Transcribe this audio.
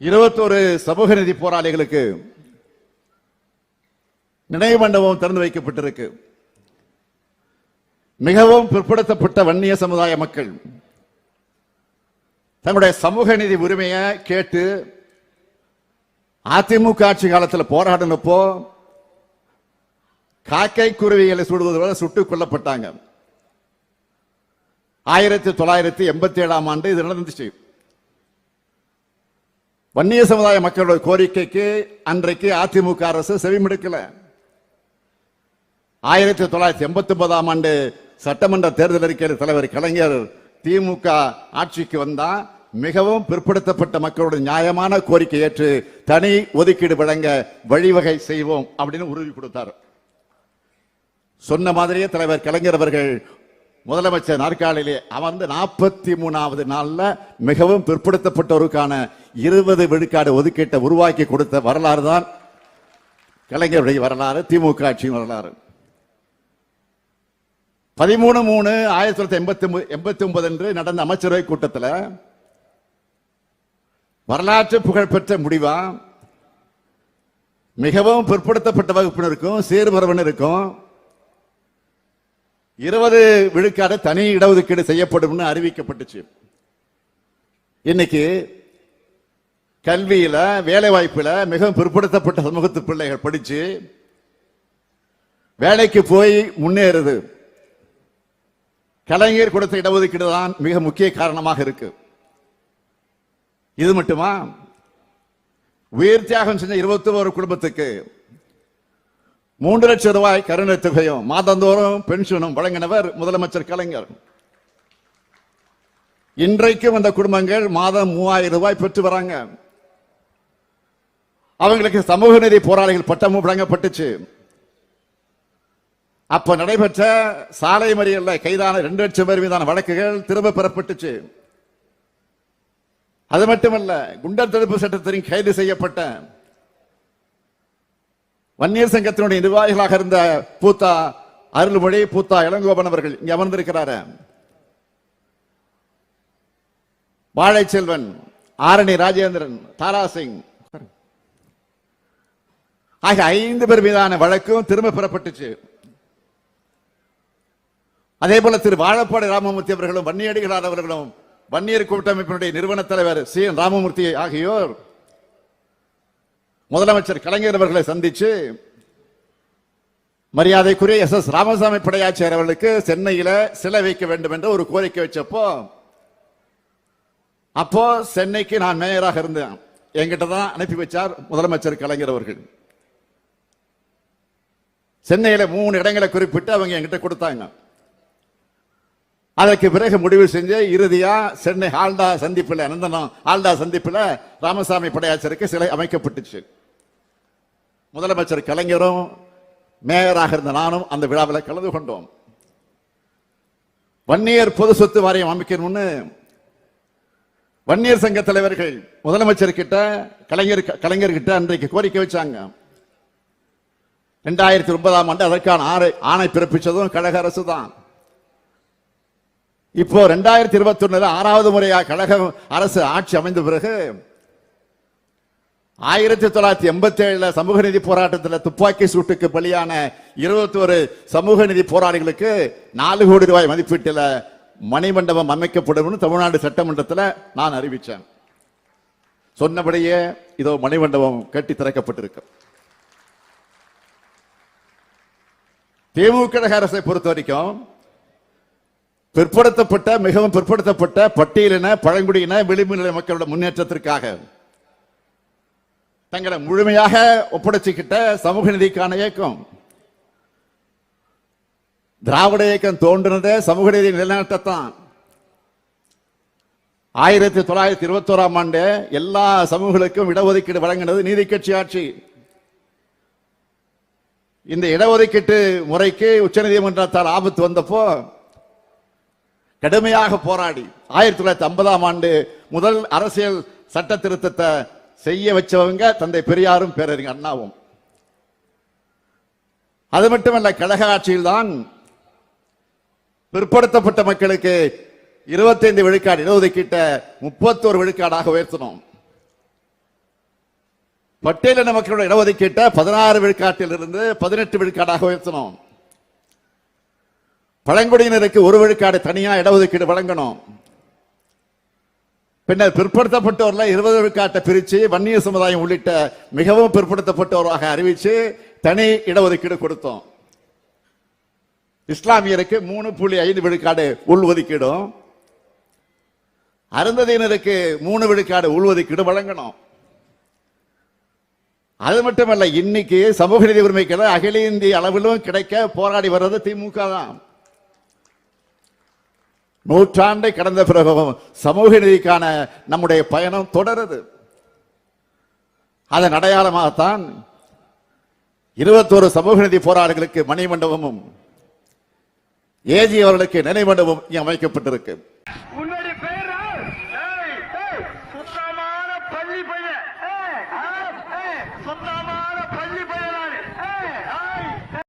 இருபத்தோரு சமூக நிதி போராளிகளுக்கு நினைவு மண்டபம் திறந்து வைக்கப்பட்டிருக்கு. மிகவும் பிற்படுத்தப்பட்ட வன்னிய சமுதாய மக்கள் தங்களுடைய சமூக நிதி உரிமையை கேட்டு அதிமுக ஆட்சி காலத்தில் போராடினப்போ காக்கை குருவிகளை சுடுவது போல சுட்டுக் கொல்லப்பட்டாங்க. ஆயிரத்தி தொள்ளாயிரத்தி எண்பத்தி ஏழாம் ஆண்டு இது நடந்துச்சு. வன்னிய சமுதாய மக்களோட கோரிக்கைக்கு அன்றைக்கு அதிமுக அரசு செவிமடுக்கல. ஆயிரத்தி தொள்ளாயிரத்தி எண்பத்தி ஒன்பதாம் ஆண்டு சட்டமன்ற தேர்தல் அறிக்கை தலைவர் கலைஞர் திமுக ஆட்சிக்கு வந்தா மிகவும் பிற்படுத்தப்பட்ட மக்களோட நியாயமான கோரிக்கை ஏற்று தனி ஒதுக்கீடு வழங்க வழிவகை செய்வோம் அப்படின்னு உறுதி கொடுத்தார். சொன்ன மாதிரியே தலைவர் கலைஞர் அவர்கள் முதலமைச்சர் நாற்காலிலே அமர்ந்து நாற்பத்தி மூணாவது நாளில் மிகவும் பிற்படுத்தப்பட்டோருக்கான இருபது விழுக்காடு ஒதுக்கீட்டை உருவாக்கி கொடுத்த வரலாறு தான் கலைஞருடைய வரலாறு திமுக ஆட்சியின் வரலாறு. பதிமூணு மூணு ஆயிரத்தி தொள்ளாயிரத்தி எண்பத்தி எண்பத்தி ஒன்பது அன்று நடந்த அமைச்சரவை கூட்டத்தில் வரலாற்று புகழ்பெற்ற முடிவா? மிகவும் பிற்படுத்தப்பட்ட வகுப்பினருக்கும் சீர்மரபினருக்கும் இருபது விழுக்காடு தனி இடஒதுக்கீடு செய்யப்படும்னு அறிவிக்கப்பட்டுச்சு. இன்னைக்கு கல்வியில வேலை வாய்ப்புல மிகவும் பிற்படுத்தப்பட்ட சமூகத்து பிள்ளைகள் படிச்சு வேலைக்கு போய் முன்னேறுது. கலைஞர் கொடுத்த இடஒதுக்கீடு தான் மிக முக்கிய காரணமாக இருக்கு. இது மட்டுமா? உயிர் தியாகம் செஞ்ச இருபத்தி ஒரு குடும்பத்துக்கு மூன்று லட்சம் ரூபாய் கருணை தொகையும் மாதந்தோறும் பென்ஷனும் வழங்கினவர் முதலமைச்சர் கலைஞர். இன்றைக்கும் அந்த குடும்பங்கள் மாதம் மூவாயிரம் ரூபாய் பெற்று வராங்க. அவங்களுக்கு சமூக நீதி போராளிகள் பட்டமும் வழங்கப்பட்டுச்சு. அப்ப நடைபெற்ற சாலை மறியல்ல கைதான ரெண்டு லட்சம் பேர் மீதான வழக்குகள் திரும்ப பெறப்பட்டுச்சு. அது மட்டுமல்ல குண்டர் தடுப்பு சட்டத்தின் கைது செய்யப்பட்ட வன்னியர் சங்கத்தினுடைய நிர்வாகிகளாக இருந்த பூத்தா அருள்மொழி பூத்தா இளங்கோபன் அவர்கள் இங்கே அமர்ந்திருக்கிறார. வாழைச்செல்வன் ஆரணி ராஜேந்திரன் தாரா சிங். ஆகிய ஐந்து பேர் மீதான வழக்கும் திரும்ப பெறப்பட்டுச்சு. அதே போல திரு வாழப்பாடி ராமமூர்த்தி அவர்களும் வன்னியடிகளார் அவர்களும் வன்னியர் கூட்டமைப்பினுடைய நிறுவன தலைவர் சி என் ராமமூர்த்தி ஆகியோர் முதலமைச்சர் கலைஞர் அவர்களை சந்திச்சு மரியாதைக்குரிய எஸ் எஸ் ராமசாமி படையாச்சியர் அவர்களுக்கு சென்னையில சிலை வைக்க வேண்டும் என்று ஒரு கோரிக்கை வச்சப்போ அப்போ சென்னைக்கு நான் மேயராக இருந்தேன். என்கிட்ட தான் அனுப்பி வச்சார் முதலமைச்சர் கலைஞர் அவர்கள். சென்னையில மூணு இடங்களை குறிப்பிட்டு அவங்க என்கிட்ட கொடுத்தாங்க. அதற்கு பிறகு முடிவு செஞ்சு இறுதியா சென்னை ஆல்டா சந்திப்பில் நந்தனம் ஆல்டா சந்திப்பில் ராமசாமி படையாச்சருக்கு சிலை அமைக்கப்பட்டுச்சு. முதலமைச்சர் கலைஞரும் மேயராக இருந்த நானும் அந்த விழாவில் கலந்து கொண்டோம். வன்னியர் பொது சொத்து வாரியம் அமைக்கணும்னு வன்னியர் சங்க தலைவர்கள் முதலமைச்சர் கிட்ட கலைஞர் கலைஞர்கிட்ட அன்றைக்கு கோரிக்கை வச்சாங்க. ரெண்டாயிரத்தி ஒன்பதாம் ஆண்டு அதற்கான ஆணை ஆணை பிறப்பிச்சதும் கழக அரசு தான். இப்போ ரெண்டாயிரத்தி இருபத்தி ஒண்ணுல ஆறாவது முறையாக கழக அரசு ஆட்சி அமைந்த பிறகு ஆயிரத்தி தொள்ளாயிரத்தி எண்பத்தி ஏழுல சமூக நீதி போராட்டத்தில் துப்பாக்கி சூட்டுக்கு பலியான இருபத்தி ஒரு சமூக நீதி போராளிகளுக்கு நாலு கோடி ரூபாய் மதிப்பீட்டில் மணிமண்டபம் அமைக்கப்படும் தமிழ்நாடு சட்டமன்றத்தில் நான் அறிவித்தேன். சொன்னபடியே இதோ மணிமண்டபம் கட்டி திறக்கப்பட்டிருக்கு. திமுக அரசை பொறுத்த வரைக்கும் பிற்படுத்தப்பட்ட மிகவும் பிற்படுத்தப்பட்ட பட்டியலின பழங்குடியின விளிம்பு நிலை மக்களோட முன்னேற்றத்திற்காக தங்களை முழுமையாக ஒப்படைச்சுக்கிட்ட சமூக நீதிக்கான இயக்கம். திராவிட இயக்கம் தோன்றினதே சமூக நீதி நிலைநாட்டத்தான். ஆயிரத்தி தொள்ளாயிரத்தி இருபத்தோராம் ஆண்டு எல்லா சமூகங்களுக்கும் இடஒதுக்கீடு வழங்கினது நீதி கட்சி ஆட்சி. இந்த இடஒதுக்கீட்டு முறைக்கு உச்சநீதிமன்றத்தால் ஆபத்து வந்தப்போ கடுமையாக போராடி ஆயிரத்தி தொள்ளாயிரத்தி ஐம்பதாம் ஆண்டு முதல் அரசியல் சட்ட திருத்தத்தை செய்ய வச்சவங்க தந்தை பெரியாரும் பேரறிஞர் அண்ணாவும். அது மட்டுமல்ல கழக ஆட்சியில் தான் பிற்படுத்தப்பட்ட மக்களுக்கு இருபத்தைந்து விழுக்காடு இடஒதுக்கீட்டை முப்பத்தோரு விழுக்காடாக உயர்த்தினோம். பட்டியலின மக்களோட இடஒதுக்கீட்டை பதினாறு விழுக்காட்டில் இருந்து பதினெட்டு விழுக்காடாக உயர்த்தணும் பழங்குடியினருக்கு ஒரு விழுக்காடு தனியா இடஒதுக்கீடு வழங்கணும் பின்னர் பிற்படுத்தப்பட்டோர்ல இருபது விழுக்காட்டை பிரித்து வன்னிய சமுதாயம் உள்ளிட்ட மிகவும் பிற்படுத்தப்பட்டோராக அறிவித்து தனி இடஒதுக்கீடு கொடுத்தோம். இஸ்லாமியருக்கு மூணு புள்ளி ஐந்து விழுக்காடு உள்ஒதுக்கீடும். அருந்ததியினருக்கு மூணு விழுக்காடு உள்ஒதுக்கீடு வழங்கணும். அது மட்டுமல்ல இன்னைக்கு சமூக நீதி உரிமைகளை அகில இந்திய அளவிலும் கிடைக்க போராடி வர்றது திமுக தான். நூற்றாண்டை கடந்த பிறகும் சமூக நீதிக்கான நம்முடைய பயணம் தொடருது. அதன் அடையாளமாகத்தான் இருபத்தோரு சமூக நீதி போராளிகளுக்கு மணிமண்டபமும் ஏஜி அவர்களுக்கு நினைமண்டபம் அமைக்கப்பட்டிருக்கு.